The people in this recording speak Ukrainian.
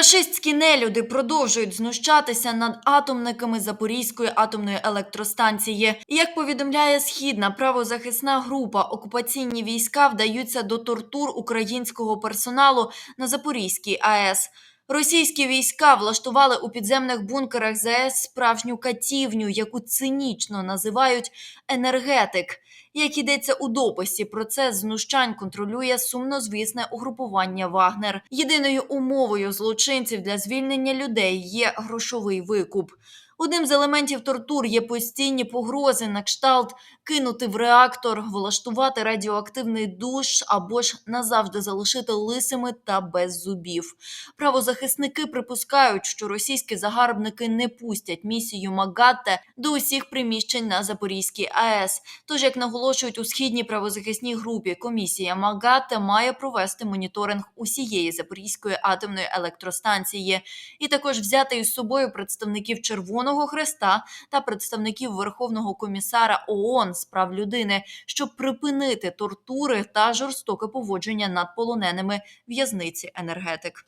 Рашистські нелюди продовжують знущатися над атомниками Запорізької атомної електростанції. Як повідомляє східна правозахисна група, окупаційні війська вдаються до тортур українського персоналу на Запорізькій АЕС. Російські війська влаштували у підземних бункерах ЗС справжню катівню, яку цинічно називають енергетик. Як ідеться у дописі, процес знущань контролює сумнозвісне угрупування Вагнер. Єдиною умовою злочинців для звільнення людей є грошовий викуп. Одним з елементів тортур є постійні погрози на кшталт кинути в реактор, влаштувати радіоактивний душ або ж назавжди залишити лисими та без зубів. Правозахисники припускають, що російські загарбники не пустять місію МАГАТЕ до усіх приміщень на Запорізькій АЕС. Тож, як наголошують у східній правозахисній групі, комісія МАГАТЕ має провести моніторинг усієї Запорізької атомної електростанції і також взяти із собою представників Червоного Хреста та представників Верховного комісара ООН з прав людини, щоб припинити тортури та жорстоке поводження над полоненими в'язниці енергетик.